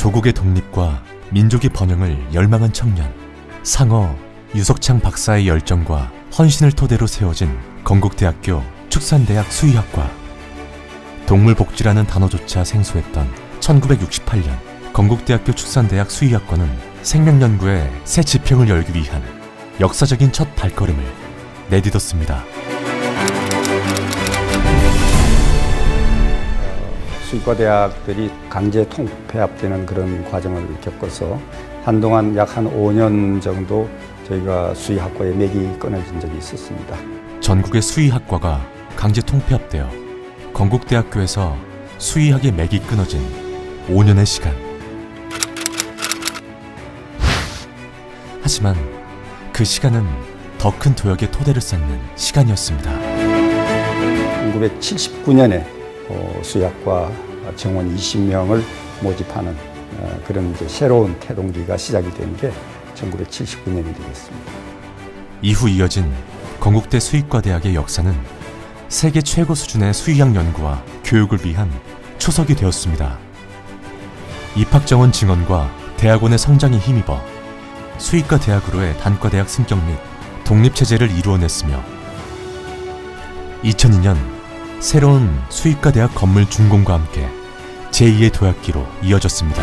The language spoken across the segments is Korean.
건국의 독립과 민족의 번영을 열망한 청년 상어 유석창 박사의 열정과 헌신을 토대로 세워진 건국대학교 축산대학 수의학과 동물복지라는 단어조차 생소했던 1968년 건국대학교 축산대학 수의학과는 생명연구의 새 지평을 열기 위한 역사적인 첫 발걸음을 내딛었습니다. 수의과 대학들이 강제 통폐합되는 그런 과정을 겪어서 한동안 약 한 5년 정도 저희가 수의학과에 맥이 끊어진 적이 있었습니다. 전국의 수의학과가 강제 통폐합되어 건국대학교에서 수의학의 맥이 끊어진 5년의 시간. 하지만 그 시간은 더 큰 도약의 토대를 쌓는 시간이었습니다. 1979년에 어, 수의학과 정원 20명을 모집하는 어, 그런 이제 새로운 태동기가 시작이 된 게 1979년이 되겠습니다. 이후 이어진 건국대 수의과대학의 역사는 세계 최고 수준의 수의학 연구와 교육을 위한 초석이 되었습니다. 입학정원 증언과 대학원의 성장에 힘입어 수의과 대학으로의 단과대학 승격 및 독립체제를 이루어냈으며 2002년 새로운 수의과 대학 건물 준공과 함께 제2의 도약기로 이어졌습니다.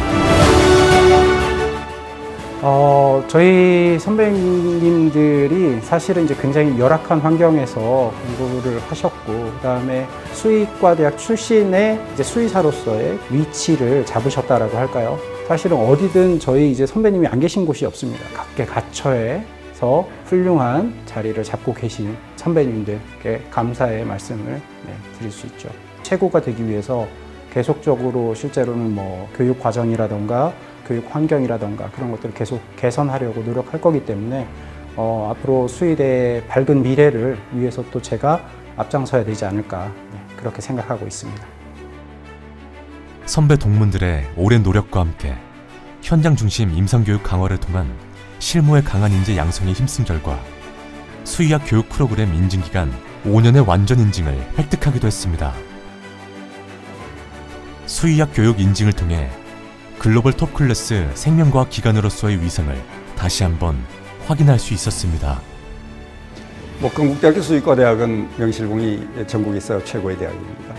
어, 저희 선배님들이 사실은 이제 굉장히 열악한 환경에서 공부를 하셨고, 그 다음에 수의과 대학 출신의 이제 수의사로서의 위치를 잡으셨다라고 할까요? 사실은 어디든 저희 이제 선배님이 안 계신 곳이 없습니다. 각계 각처에서 훌륭한 자리를 잡고 계신 선배님들께 감사의 말씀을 네, 드릴 수 있죠. 최고가 되기 위해서 계속적으로 실제로는 뭐 교육 과정이라던가 교육 환경이라던가 그런 것들을 계속 개선하려고 노력할 거기 때문에 어, 앞으로 수의대의 밝은 미래를 위해서 또 제가 앞장서야 되지 않을까 네, 그렇게 생각하고 있습니다. 선배 동문들의 오랜 노력과 함께 현장 중심 임상교육 강화를 통한 실무의 강한 인재 양성에 힘쓴 결과 수의학 교육 프로그램 인증 기간 5년의 완전 인증을 획득하기도 했습니다. 수의학 교육 인증을 통해 글로벌 톱 클래스 생명과학 기관으로서의 위상을 다시 한번 확인할 수 있었습니다. 뭐 건국대학교 수의과대학은 명실공히 전국에서 최고의 대학입니다.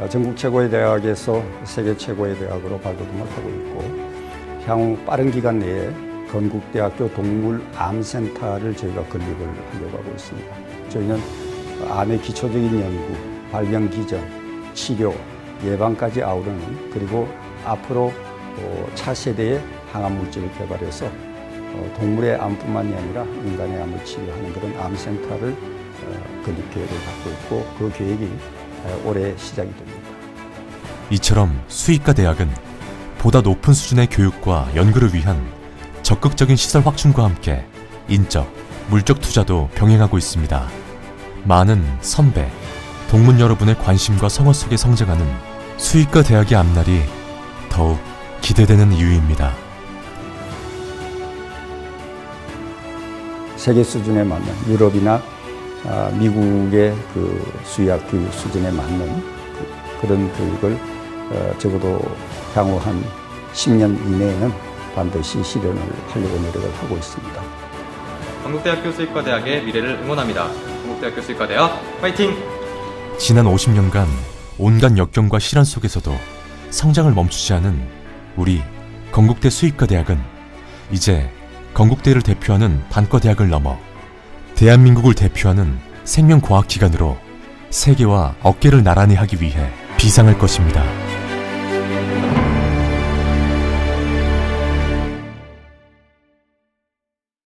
어, 전국 최고의 대학에서 세계 최고의 대학으로 발돋움을 하고 있고 향후 빠른 기간 내에 건국대학교 동물암센터를 저희가 건립을 하려고 하고 있습니다. 저희는 암의 기초적인 연구, 발병 기전, 치료, 예방까지 아우르는 그리고 앞으로 어, 차세대의 항암 물질을 개발해서 어, 동물의 암뿐만이 아니라 인간의 암을 치료하는 그런 암센터를 어, 건립 계획을 갖고 있고 그 계획이 어, 올해 시작이 됩니다. 이처럼 수의과 대학은 보다 높은 수준의 교육과 연구를 위한 적극적인 시설 확충과 함께 인적, 물적 투자도 병행하고 있습니다. 많은 선배, 동문 여러분의 관심과 성원 속에 성장하는 수의과 대학의 앞날이 더욱 기대되는 이유입니다. 세계 수준에 맞는 유럽이나 아, 미국의 그 수의학 교육 수준에 맞는 그, 런 교육을 어, 적어도 향후 한 10년 이내에는 반드시 실현을 하려고 노력을 하고 있습니다. 건국대학교 수의과대학의 미래를 응원합니다. 건국대학교 수의과대학 파이팅! 지난 50년간 온갖 역경과 시련 속에서도 성장을 멈추지 않은 우리 건국대 수의과 대학은 이제 건국대를 대표하는 단과대학을 넘어 대한민국을 대표하는 생명과학기관으로 세계와 어깨를 나란히 하기 위해 비상할 것입니다.